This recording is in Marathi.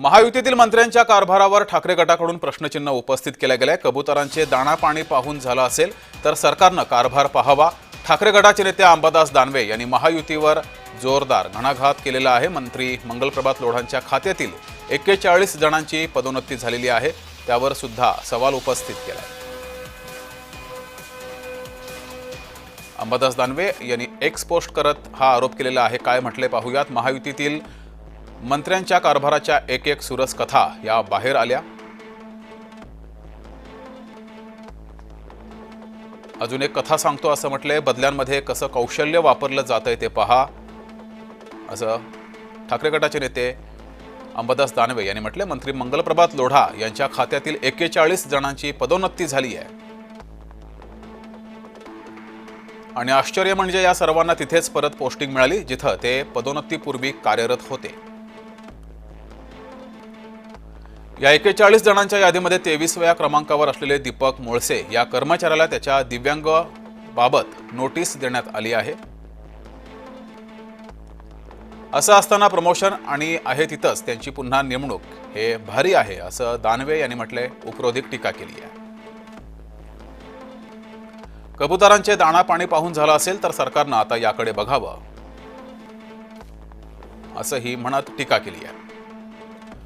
महायुतीतील मंत्र्यांच्या कारभारावर ठाकरे गटाकडून प्रश्नचिन्ह उपस्थित केल्या गेले कबुतरांचे दाणा पाणी पाहून झालं असेल तर सरकारनं कारभार पाहावा. ठाकरे गटाचे नेते अंबादास दानवे यांनी महायुतीवर जोरदार घणाघात केलेला आहे. मंत्री मंगलप्रभात लोढांच्या खात्यातील एक्केचाळीस जणांची पदोन्नती झालेली आहे. त्यावर सुद्धा सवाल उपस्थित केला. अंबादास दानवे यांनी एक्स पोस्ट करत हा आरोप केलेला आहे. काय म्हटले पाहूयात. महायुतीतील मंत्र्यांच्या कारभाराच्या एक एक सुरस कथा या बाहेर आल्या. अजून एक कथा सांगतो असं म्हटलंय बदल्यांमध्ये कसं कौशल्य वापरलं जातंय ते पहा. असं ठाकरे गटाचे नेते अंबादास दानवे यांनी म्हटले मंत्री मंगलप्रभात लोढा यांच्या खात्यातील एक्केचाळीस जणांची पदोन्नती झाली आहे. आणि आश्चर्य म्हणजे या सर्वांना तिथेच परत पोस्टिंग मिळाली जिथं ते पदोन्नतीपूर्वी कार्यरत होते. या एकेचाळीस जणांच्या यादीमध्ये तेवीसव्या क्रमांकावर असलेले दीपक मोळसे या कर्मचाऱ्याला त्याच्या दिव्यांग बाबत नोटीस देण्यात आली आहे. असं असताना प्रमोशन आणि आहे तिथंच त्यांची पुन्हा नेमणूक हे भारी आहे असं दानवे यांनी म्हटले उपरोधिक टीका केली आहे. कबुतरांचे दाणा पाणी पाहून झालं असेल तर सरकारनं आता याकडे बघावं असंही म्हणत टीका केली आहे.